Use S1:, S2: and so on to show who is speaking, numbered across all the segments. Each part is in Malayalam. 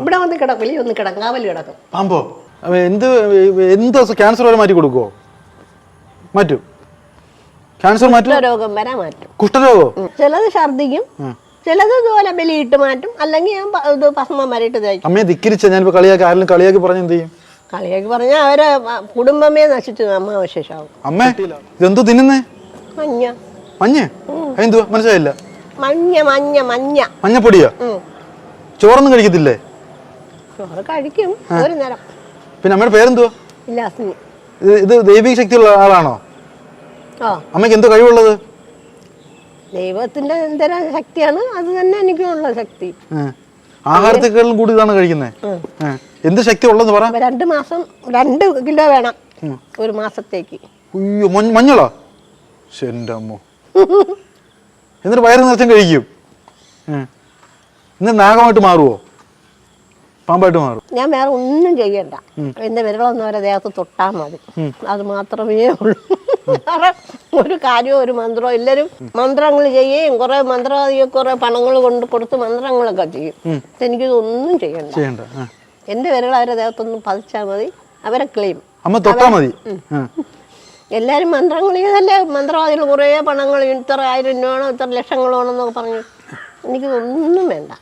S1: ഇവിടെ വന്ന് കിടക്കും വലിയ ഒന്ന് കിടക്കും കാവൽ കിടക്കും.
S2: പാമ്പോ? എന്ത് എന്ത് ക്യാൻസർ വരെ മാറ്റി കൊടുക്കുവോ? മാറ്റും. ക്യാൻസർ മാറ്റും?
S1: രോഗം വരെ മാറ്റും.
S2: കുഷ്ഠരോഗോ.
S1: ചിലത് ഛർദിക്കും ചിലത് ഇതുപോലെ ബലിയിട്ട് മാറ്റും. അല്ലെങ്കിൽ ഞാൻ ഇത് ഭസ്മം വരയിട്ട് തയ്ക്കും
S2: അമ്മയെ ധിക്കരിച്ച ഞാനിപ്പോ കളിയാക്കി ആരെങ്കിലും കളിയാക്കി പറഞ്ഞ എന്ത് ചെയ്യും?
S1: കളിയാക്കി പറഞ്ഞാൽ അവരെ കുടുംബമേ നശിച്ചു അമ്മ അവശേഷാവും
S2: അമ്മേ ഇതെന്തോ തിന്നുന്നേ?
S1: മഞ്ഞ.
S2: മഞ്ഞ്? എന്തുവാ മനസ്സിലായില്ല.
S1: മഞ്ഞ മഞ്ഞ മഞ്ഞ.
S2: മഞ്ഞപ്പൊടിയാ. ചോറൊന്നും കഴിക്കത്തില്ലേ?
S1: ചോറ് കഴിക്കും. ഒരു നേരം.
S2: പിന്നെ അമ്മയുടെ പേരെന്തുവാ?
S1: ഇല്ല
S2: ഇത് ദൈവിക ശക്തിയുള്ള ആളാണോ? അമ്മയ്ക്ക് എന്തോ കഴിവുള്ളത്?
S1: ദൈവത്തിന്റെ എന്തരം ശക്തിയാണ്. അത് തന്നെ എനിക്കുള്ള ശക്തി.
S2: ആഹാരത്തേക്കാളും കൂടി ഇതാണ് കഴിക്കുന്നത് എന്ത് ശക്തി ഉള്ളതെന്ന് പറ.
S1: രണ്ട് മാസം രണ്ട് കിലോ വേണം. ഒരു മാസത്തേക്ക്.
S2: അയ്യോ മഞ്ഞ മഞ്ഞളോ? ശരി അമ്മോ. എന്നിട്ട് വയറ് നിറച്ചും കഴിക്കും. ഇന്ന് നാഗമായിട്ട് മാറുമോ പാമ്പായിട്ട് മാറും.
S1: ഞാൻ വേറെ ഒന്നും ചെയ്യണ്ട. എന്റെ വിരളൊന്നും അവരെ ദേഹത്ത് തൊട്ടാൽ മതി. അത് മാത്രമേ ഉള്ളൂ. ഒരു കാര്യവും ഒരു മന്ത്രവും എല്ലാരും മന്ത്രങ്ങൾ ചെയ്യുകയും കുറെ മന്ത്ര കുറെ പണങ്ങൾ കൊണ്ട് കൊടുത്ത് മന്ത്രങ്ങളൊക്കെ ചെയ്യും. എനിക്കിതൊന്നും ചെയ്യണ്ട. എന്റെ വിരൾ അവരെ ദേഹത്തൊന്നും പതിച്ചാൽ മതി. അവരെ ക്ലെയിം
S2: അമ്മ തൊട്ടാ മതി.
S1: എല്ലാവരും മന്ത്രങ്ങൾ ചെയ്തല്ലേ മന്ത്രവാദികൾ കുറേ പണങ്ങൾ ഇത്ര ആയിരം രൂപ വേണം ഇത്ര ലക്ഷങ്ങളാണെന്നൊക്കെ പറഞ്ഞു. എനിക്ക് ഒന്നും വേണ്ട.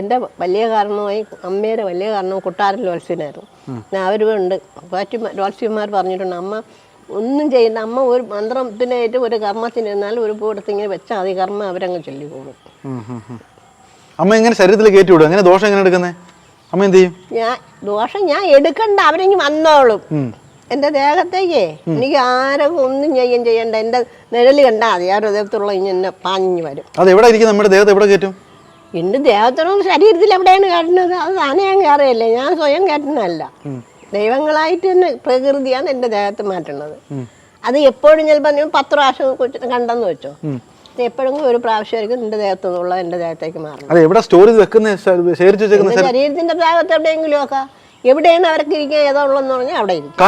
S1: എന്റെ വലിയ കാരണമായി അമ്മയുടെ വലിയ കാരണം കുട്ടാരൻ ലോത്സ്യനായിരുന്നു ഞാൻ അവരും ഉണ്ട്. മറ്റു ലോത്സ്യന്മാർ പറഞ്ഞിട്ടുണ്ട് അമ്മ ഒന്നും ചെയ്യണ്ട. അമ്മ ഒരു മന്ത്രത്തിനായിട്ട് ഒരു കർമ്മത്തിന് എന്നാലും ഒരു പൂടത്ത് ഇങ്ങനെ വെച്ചാൽ മതി. കർമ്മം അവരങ്ങ് ചൊല്ലിക്കോളും.
S2: അമ്മ എങ്ങനെ ശരീരത്തിൽ കയറ്റി വിടും? എങ്ങനെ ദോഷം എങ്ങനെ എടുക്കുന്നത് അമ്മ എന്ത് ചെയ്യും?
S1: ഞാൻ ദോഷം ഞാൻ എടുക്കണ്ട. അവരെങ്കിൽ വന്നോളും. എന്റെ ദേഹത്തേക്കേ. എനിക്ക് ആരും ഒന്നും ചെയ്യാൻ ചെയ്യണ്ട. എന്റെ നിഴൽ കണ്ടാൽ മതി. ആരുടെ ദേഹത്തുള്ള ഇങ്ങനെ പാഞ്ഞു വരും.
S2: അത് എവിടെ ഇരിക്കും? നമ്മുടെ ദേഹത്ത് എവിടെ കയറ്റും?
S1: എന്റെ ദേഹത്തിനോട് ശരീരത്തിൽ എവിടെയാണ് കയറ്റുന്നത് അത് താനേ ഞാൻ കയറിയല്ലേ? ഞാൻ സ്വയം കയറ്റുന്നതല്ല. ദൈവങ്ങളായിട്ട് തന്നെ പ്രകൃതിയാണ് എന്റെ ദേഹത്ത് മാറ്റുന്നത്. അത് എപ്പോഴും ചിലപ്പോൾ പത്ത് പ്രാവശ്യം കണ്ടെന്ന് വെച്ചോ? എപ്പോഴെങ്കിലും ഒരു പ്രാവശ്യമായിരിക്കും എന്റെ ദേഹത്തു നിന്നുള്ള എന്റെ ദേഹത്തേക്ക് മാറണം ശരീരത്തിന്റെ ഭാഗത്ത് എവിടെയെങ്കിലും ഒക്കെ എവിടെയാണ് അവർക്ക് ഇരിക്കാൻ ഏതാ ഉള്ളതെന്ന് പറഞ്ഞാൽ അവിടെ ഇരിക്കും.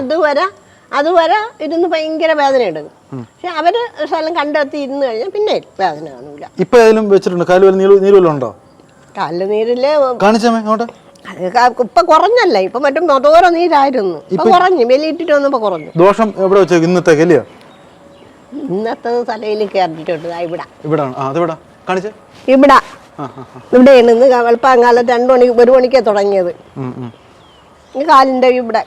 S1: അതുവരെ അതുവരെ ഇരുന്ന് ഭയങ്കര വേദന എടുക്കും പക്ഷെ അവർ സ്ഥലം കണ്ടെത്തി ഇരുന്ന് കഴിഞ്ഞാൽ പിന്നെ വേദന കാണൂല.
S2: ഇപ്പൊ ഏതെങ്കിലും വെച്ചിട്ടുണ്ട്?
S1: കാലിൽ നീരിൽ ഇപ്പൊ കുറഞ്ഞല്ല? ഇപ്പൊ മറ്റും മതോര നീരായിരുന്നു. ഇപ്പൊ കുറഞ്ഞു വെലിയിട്ടിട്ട് വന്നപ്പോ കുറഞ്ഞു.
S2: ദോഷം എവിടെ വെച്ചോ? ഇന്നത്തെ
S1: ഇന്നത്തെ തലയിൽ കയറിയിട്ടുണ്ട്. ഇവിടെ.
S2: ഇവിടെ
S1: ഇവിടെ. ഇവിടെ നിന്ന് വെളുപ്പാങ്കാലം രണ്ടു മണി ഒരു മണിക്കാ തുടങ്ങിയത്. കാലിന്റെ ഇവിടെ.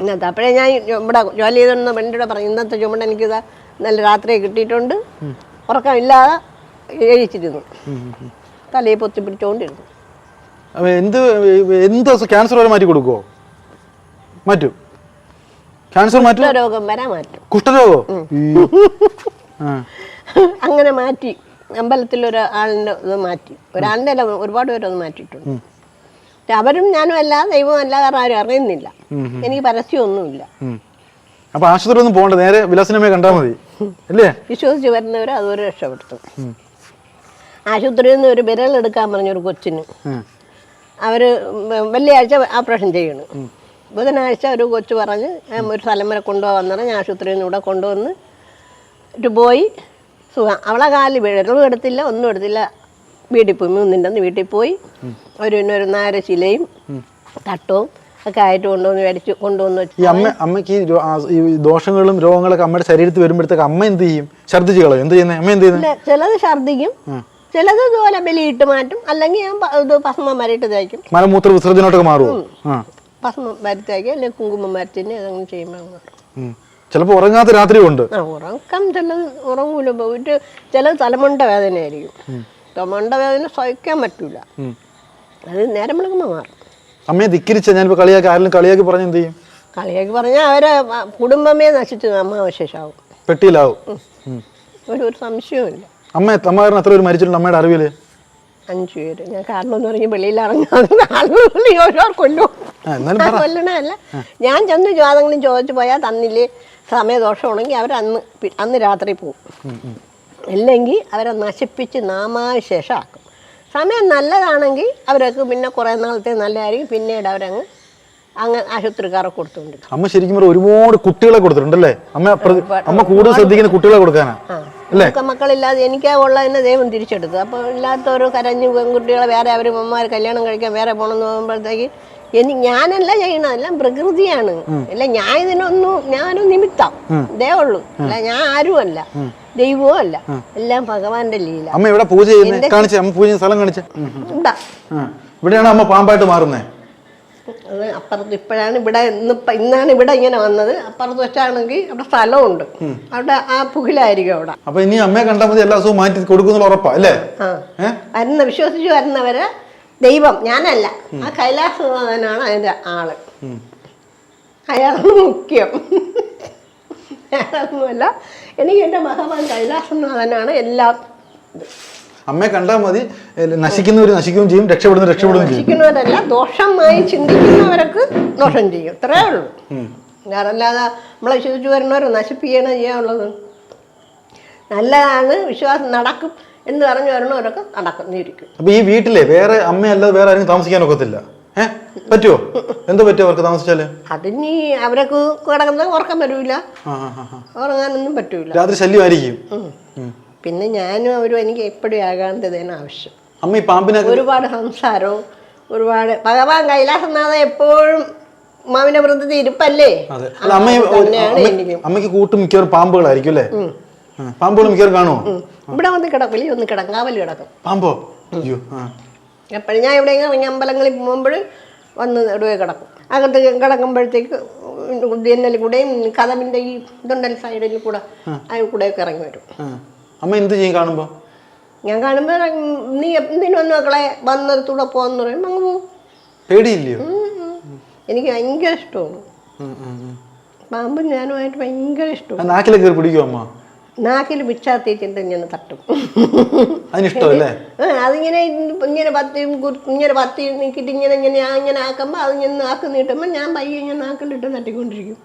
S1: ഇന്നത്തെ അപ്പോഴേ ഞാൻ ഇവിടെ ജോലി ചെയ്തോണ്ട് പെണ്ണിയുടെ പറഞ്ഞു ഇന്നത്തെ ചുമണ്ട എനിക്കിതാ നല്ല രാത്രി കിട്ടിയിട്ടുണ്ട്. ഉറക്കമില്ലാതെ എഴിച്ചിരുന്നു തലയെ പൊത്തി
S2: പിടിച്ചോണ്ടിരുന്നു. എന്ത് എന്ത് ക്യാൻസർ വരെ മാറ്റി കൊടുക്കുവോ? മാറ്റും? ക്യാൻസർ മാറ്റും?
S1: രോഗം വരെ മാറ്റും.
S2: കുഷ്ഠരോഗോ.
S1: അങ്ങനെ മാറ്റി. അമ്പലത്തിൽ ഒരാളിന്റെ ഇത് മാറ്റി. ഒരാളിന്റെ അല്ല ഒരുപാട് പേരത് മാറ്റിയിട്ടുണ്ട്. അവരും ഞാനും അല്ല ദൈവവും അല്ല കാരണം ആരും അറിയുന്നില്ല. എനിക്ക് പരസ്യമൊന്നുമില്ല.
S2: അപ്പൊ ആശുപത്രി ഒന്നും പോകണ്ട നേരെ വിലാസിനമ്മയെ കണ്ടാൽ മതി. അല്ലേ?
S1: വിശ്വസിച്ച് വരുന്നവർ അതുവരെ രക്ഷപ്പെടുത്തും. ആശുപത്രിയിൽ നിന്ന് ഒരു വിരൽ എടുക്കാൻ പറഞ്ഞൊരു കൊച്ചിന്.
S2: അവർ
S1: അവർ വെള്ളിയാഴ്ച ഓപ്പറേഷൻ ചെയ്യണം. ബുധനാഴ്ച ഒരു കൊച്ചു പറഞ്ഞ് ഒരു സ്ഥലം വരെ കൊണ്ടുപോകാൻ പറഞ്ഞ് ആശുപത്രിയിൽ നിന്ന് ഇവിടെ കൊണ്ടുവന്ന് ഒരു പോയി. സുഖം. അവളെ കാലിൽ വിരലും എടുത്തില്ല ഒന്നും എടുത്തില്ല. വീട്ടിൽ പോയി മൂന്നിന്റെ വീട്ടിൽ പോയി. ഒരു പിന്നെ ഒരു നാരശിലയും തട്ടവും ഒക്കെ ആയിട്ട് കൊണ്ടുവന്ന് മേടിച്ച് കൊണ്ടുവന്ന് വെച്ചു
S2: ഈ അമ്മ അമ്മയ്ക്ക് ഈ രോ- ആ ഈ ദോഷങ്ങളും രോഗങ്ങളൊക്കെ അമ്മയുടെ ശരീരത്തിൽ വരുമ്പോഴത്തേക്ക് അമ്മ എന്ത് ചെയ്യും? ഛർദ്ദിച്ച് കളയും എന്ത് ചെയ്യുന്നത് അമ്മ എന്ത് ചെയ്യുന്നത്
S1: ചിലത് ഛർദ്ദിക്കും. ചിലത് ഇതുപോലെ ബലിയിട്ട് മാറ്റും. അല്ലെങ്കിൽ ഞാൻ പ- ഇത് ഭസ്മം വരയിട്ട് തയ്ക്കും
S2: മലമൂത്ര വിസർജനോട്ടൊക്കെ മാറുമോ ആ.
S1: ഭസ്മം വരത്തേക്ക് അല്ലെങ്കിൽ കുങ്കുമം വരത്തിന് അതങ്ങനെ ചെയ്യുമ്പോൾ അങ്ങ് മാറും.
S2: ഉം. ചിലപ്പോ ഉറങ്ങാത്ത രാത്രിയും ഉണ്ട്.
S1: ഉറക്കം ചിലത് ഉറങ്ങൂല. പോയിട്ട് ചില തലമുണ്ട വേദനയായിരിക്കും. തലമുണ്ട വേദന സഹിക്കാൻ പറ്റൂല. അത് നേരം വിളക്കുമ്പോൾ മാറും.
S2: അമ്മയെ ധിക്കരിച്ച ഞാനിപ്പോ കളിയാക്കി ആരെങ്കിലും കളിയാക്കി പറഞ്ഞ എന്ത് ചെയ്യും?
S1: കളിയാക്കി പറഞ്ഞാൽ അവരെ കുടുംബമേ നശിച്ചു അമ്മ അവശേഷാവും.
S2: പെട്ടിയിലാവും.
S1: ഒരു ഒരു സംശയവുമില്ല.
S2: അമ്മ അമ്മ കാരണം എത്ര പേര് മരിച്ചിട്ടുണ്ട്? അമ്മയുടെ അറിവിൽ?
S1: അഞ്ചു പേര്. ഞാൻ കാരണം എന്ന് പറഞ്ഞ് വെളിയിൽ ഇറങ്ങാതെ ഓരോ കൊല്ലും. കൊല്ലണല്ല ഞാൻ ചെന്ന് ജാതങ്ങളും ചോദിച്ചു പോയാൽ തന്നില്ലേ? സമയദോഷമാണെങ്കിൽ അവർ അന്ന് അന്ന് രാത്രി പോകും അല്ലെങ്കിൽ അവരെ നശിപ്പിച്ച് നാമാവിശേഷം ആക്കും. സമയം നല്ലതാണെങ്കിൽ അവരൊക്കെ പിന്നെ കുറേ നാളത്തെ നല്ലതായിരിക്കും. പിന്നീട് അവരങ്ങ് അങ്ങ് ആശുപത്രിക്കാരെ കൊടുത്തുണ്ട്
S2: അമ്മ ശരിക്കും ഒരുപാട് കുട്ടികളെ കൊടുത്തിട്ടുണ്ടല്ലേ? അമ്മ അമ്മ കൂടുതൽ ശ്രദ്ധിക്കുന്ന കുട്ടികളെ കൊടുക്കാനാ?
S1: ആ നമുക്ക് മക്കളില്ലാതെ എനിക്കാ ദൈവം തിരിച്ചെടുത്തു അപ്പോൾ ഇല്ലാത്തവർ കരഞ്ഞു പെൺകുട്ടികളെ വേറെ അവർ അമ്മമാർ കല്യാണം കഴിക്കാൻ വേറെ പോകണമെന്ന് പോകുമ്പോഴത്തേക്ക് എനിക്ക് ഞാനല്ല ചെയ്യണത് എല്ലാം പ്രകൃതിയാണ്. അല്ല ഞാൻ ഇതിനൊന്നും ഞാനൊരു നിമിത്തം. ഇതേ ഉള്ളൂ. അല്ല ഞാൻ ആരുമല്ല. ദൈവവും അല്ല. എല്ലാം ഭഗവാന്റെ ലീല.
S2: അമ്മ ഇവിടെ പൂജ കാണിച്ചേ അമ്മ പൂജ സ്ഥലം കാണിച്ചേ. ഇവിടെയാണ് അമ്മ പാമ്പായിട്ട് മാറുന്നേ?
S1: അത് അപ്പുറത്ത് ഇപ്പോഴാണ് ഇവിടെ ഇന്ന് ഇന്നാണ് ഇവിടെ ഇങ്ങനെ വന്നത്. അപ്പുറത്ത് വെച്ചാണെങ്കിൽ അവിടെ സ്ഥലമുണ്ട്. അവിടെ ആ പുകിലായിരിക്കും അവിടെ.
S2: അപ്പൊ ഇനി അമ്മയെ കണ്ടാൽ മതി എല്ലാ ദിവസവും മാറ്റി കൊടുക്കുന്ന ഉറപ്പാ അല്ലേ?
S1: ആ. വരുന്ന വിശ്വസിച്ച് വരുന്നവര് ദൈവം ഞാനല്ല. ആ കൈലാസനാണ് അതിന്റെ ആൾ. അയാളാണ് മുഖ്യം. വേറൊന്നുമല്ല എനിക്ക് എന്റെ ഭഗവാൻ കൈലാസനാഥനാണ് എല്ലാം.
S2: അമ്മയെ കണ്ടാൽ മതി. നശിക്കുന്നവർ നശിക്കുകയും ചെയ്യും രക്ഷപ്പെടുന്ന രക്ഷപ്പെടുകയും ചെയ്യും.
S1: ചിന്തിക്കുന്നവരല്ല ദോഷമായി ചിന്തിക്കുന്നവർക്ക് ദോഷം ചെയ്യും. ഇത്രേ ഉള്ളൂ. വേറല്ലാതെ നമ്മളെ വിശ്വസിച്ച് വരുന്നവർ നശിപ്പിക്കുകയാണ് ചെയ്യാനുള്ളത്. നല്ലതാണ് വിശ്വാസം നടക്കും. എന്ന് പറഞ്ഞു വരുന്നവരൊക്കെ നടക്കുന്നിരിക്കും
S2: അപ്പൊ ഈ വീട്ടിലെ വേറെ അമ്മയല്ലാതെ വേറെ ആരും താമസിക്കാൻ ഒക്കത്തില്ല? ഏഹ് പറ്റുമോ എന്തോ പറ്റുമോ അവർക്ക് താമസിച്ചാൽ?
S1: അതിനി അവരൊക്കെ കിടക്കുന്ന ഉറക്കം
S2: വരൂല.
S1: ഉറങ്ങാനൊന്നും പറ്റൂല.
S2: രാത്രി ശല്യമായിരിക്കും.
S1: പിന്നെ ഞാനും അവരും എനിക്ക് എപ്പോഴും ഏകാന്തതയാണ് ആവശ്യം.
S2: അമ്മ ഈ പാമ്പിനെ
S1: ഒരുപാട് സംസാരവും ഒരുപാട് ഭഗവാൻ കൈലാസനാഥ എപ്പോഴും മാവിന്റെ വൃദ്ധത്തിൽ ഇരിപ്പല്ലേ
S2: അമ്മയ്ക്ക് കൂട്ടും മിക്കവാറും പാമ്പുകളായിരിക്കും അല്ലേ? പാമ്പുകൾ മിക്കവാറും കാണുമോ
S1: ഇവിടെ വന്ന് കിടക്കും ഒന്ന് കിടക്കും കാവൽ കിടക്കും.
S2: പാമ്പോ? അയ്യോ
S1: എപ്പോഴും ഞാൻ ഇവിടെ ഇറങ്ങി അമ്പലങ്ങളിൽ പോകുമ്പോൾ വന്ന് ഇടുവേ കിടക്കും. അകത്ത് കിടക്കുമ്പോഴത്തേക്ക് ജനലിൽ കൂടെയും കഥവിന്റെ ഈ ഇതുണ്ടൽ സൈഡിൽ കൂടെ അതിൽ കൂടെയൊക്കെ ഇറങ്ങി വരും.
S2: അമ്മ എന്ത് ചെയ്യും കാണുമ്പോ
S1: ഞാൻ കാണുമ്പോൾ നീ എന്തിനൊന്നും മക്കളെ? വന്നതൂടെ പോകാന്ന് പറയും അങ്ങ് പോകും
S2: പേടിയില്ലയോ?
S1: എനിക്ക് ഭയങ്കര ഇഷ്ടമാണ്. പാമ്പും ഞാനുമായിട്ട് ഭയങ്കര ഇഷ്ടമാണ്.
S2: നാക്കിലൊക്കെ പിടിക്കുമോ അമ്മ?
S1: നാക്കിൽ പിച്ചാത്തിച്ചിട്ട് ഇങ്ങനെ തട്ടും. അതിങ്ങനെ ഇങ്ങനെ പത്തി കുർ- ഇങ്ങനെ പത്തി നീക്കിട്ട് ഇങ്ങനെ ഇങ്ങനെ ഇങ്ങനെ ആക്കുമ്പോൾ അത് ഇങ്ങനെ നാക്ക് നീട്ടുമ്പോൾ ഞാൻ പയ്യെ ഇങ്ങനെ നാക്കിലിട്ട് തട്ടിക്കൊണ്ടിരിക്കും.